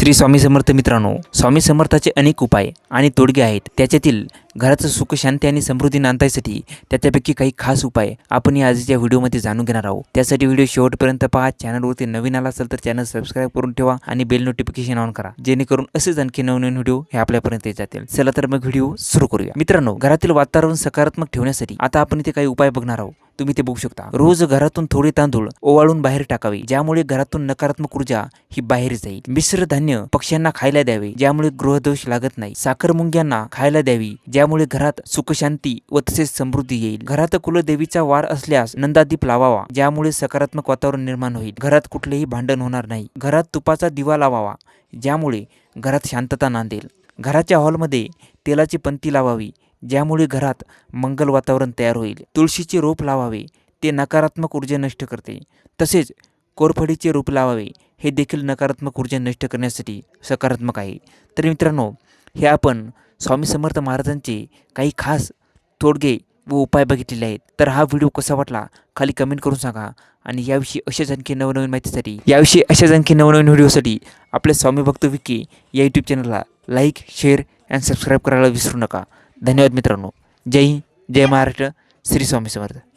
श्री स्वामी समर्थ मित्रांनो स्वामी समर्थाचे अनेक उपाय आणि तोडगे आहेत. त्याच्यातील घराचं सुख शांती आणि समृद्धी नांदायसाठी त्याच्यापैकी काही खास उपाय आपण या आजच्या व्हिडिओमध्ये जाणून घेणार आहोत. त्यासाठी व्हिडिओ शेवटपर्यंत पहा. चॅनलवरती नवीन आला असेल तर चॅनल सबस्क्राईब करून ठेवा आणि बेल नोटिफिकेशन ऑन करा. जेणेकरून असेच आणखी नवनवीन व्हिडिओ हे आपल्यापर्यंत जातील. चला तर मग व्हिडिओ सुरू करूया. मित्रांनो घरातील वातावरण सकारात्मक ठेवण्यासाठी आता आपण इथे काही उपाय बघणार आहोत. तुम्ही ते बघू शकता. रोज घरातून थोडे तांदूळ ओवाळून बाहेर टाकावे ज्यामुळे घरातून नकारात्मक ऊर्जा ही बाहेर जाईल. मिश्र धान्य पक्ष्यांना खायला द्यावे ज्यामुळे गृहदोष लागत नाही. साखर मुंग्यांना खायला द्यावी ज्यामुळे घरात सुखशांती व तसेच समृद्धी येईल. घरात कुलदेवीचा वार असल्यास नंदादीप लावावा ज्यामुळे सकारात्मक वातावरण निर्माण होईल. घरात कुठलेही भांडण होणार नाही. घरात तुपाचा दिवा लावावा ज्यामुळे घरात शांतता नांदेल. घराच्या हॉलमध्ये तेलाची पंती लावावी ज्यामुळे घरात मंगल वातावरण तयार होईल. तुळशीचे रोप लावावे ते नकारात्मक ऊर्जा नष्ट करते. तसेच कोरफडीचे रोप लावावे हे देखील नकारात्मक ऊर्जा नष्ट करण्यासाठी सकारात्मक आहे. तर मित्रांनो हे आपण स्वामी समर्थ महाराजांचे काही खास तोडगे व उपाय बघितलेले आहेत. तर हा व्हिडिओ कसा वाटला खाली कमेंट करून सांगा. आणि याविषयी अशाच आणखी नवनवीन माहितीसाठी याविषयी अशाच आणखी नवनवीन व्हिडिओसाठी आपल्या स्वामी भक्त विकी या यूट्यूब चॅनलला लाईक शेअर अँड सबस्क्राईब करायला विसरू नका. धन्यवाद मित्रांनो. जय हिंद जय महाराष्ट्र श्री स्वामी समर्थ.